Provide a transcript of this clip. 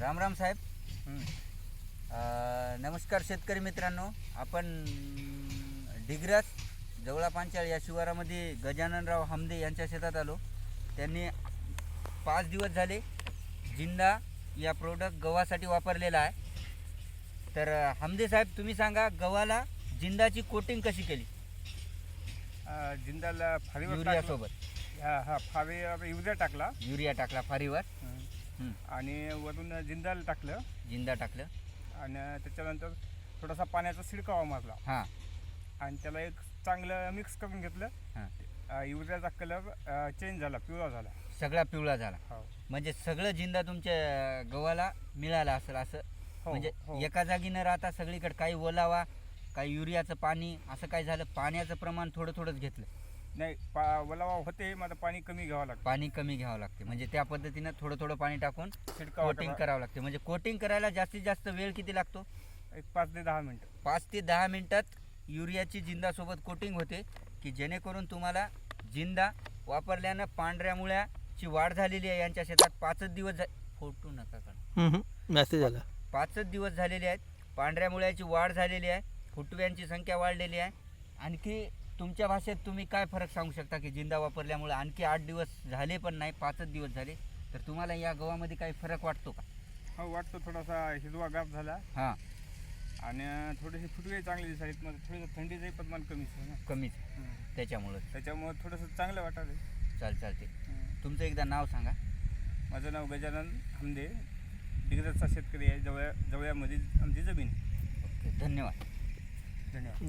राम राम साहेब. नमस्कार शेतकरी मित्रांनो. आपण डिग्रस जवळा पांचाळ या शिवारामध्ये गजाननराव हमदे यांच्या शेतात आलो. त्यांनी पाच दिवस झाले जिंदा या प्रोडक्ट गव्हासाठी वापरलेला आहे. तर हमदे साहेब तुम्ही सांगा गव्हाला जिंदाची कोटिंग कशी केली? जिंदाल फारीवर. युरियासोबत हा हा फारी युरिया टाकला. युरिया टाकला फारीवर आणि वरून जिंदाल टाकलं. जिंदा टाकलं. आणि त्याच्यानंतर थोडासा पाण्याचा शिडकावा मारला. हां. आणि त्याला एक चांगलं मिक्स करून घेतलं. हां. अं, युरियाचा कलर चेंज झाला पिवळा झाला. सगळा पिवळा झाला. हो. म्हणजे सगळं जिंदा तुमच्या गव्हाला मिळालं असेल असं? हो, म्हणजे हो. एका जागी न राहता सगळीकडे काही ओलावा काही युरियाचं पाणी असं काय झालं? पाण्याचं प्रमाण थोडं थोडंच घेतलं. नाही पा ओलावा होते आता पाणी कमी घ्यावं लागतं. पाणी कमी घ्यावं लागते. म्हणजे त्या पद्धतीनं थोडं थोडं पाणी टाकून शिडकावा कोटिंग. करावं लागते. म्हणजे कोटिंग करायला जास्तीत जास्त वेळ किती लागतो? एक पाच ते दहा मिनटं. पाच ते दहा मिनिटात युरियाची जिंदासोबत कोटिंग होते की जेणेकरून तुम्हाला जिंदा वापरल्यानं पांढऱ्या मुळ्याची वाढ झालेली आहे. यांच्या शेतात पाचच दिवस झा फोटो नका काढू. मेसेज आला पाचच दिवस झालेले आहेत. पांढऱ्या मुळ्याची वाढ झालेली आहे. फुटव्यांची संख्या वाढलेली आहे. आणखी तुमच्या भाषेत तुम्ही काय फरक सांगू शकता की जिंदा वापरल्यामुळे आणखी आठ दिवस झाले पण नाही पाचच दिवस झाले? तर तुम्हाला या गव्हामध्ये काही फरक वाटतो का? हो वाटतो थोडासा हिरवा गाप झाला. हां. आणि थोडीशी फुटवे चांगली दिसालीत मग थोडंसं थंडीचंही प्रमाण कमी कमीच. त्याच्यामुळं. त्याच्यामुळं थोडंसं चांगलं वाटायलं चाल चालते. तुमचं एकदा नाव सांगा. माझं नाव गजानन हमदे. डिग्रजचा शेतकरी आहे जवळ जवळ्यामध्ये आमची जमीन. ओके धन्यवाद. धन्यवाद.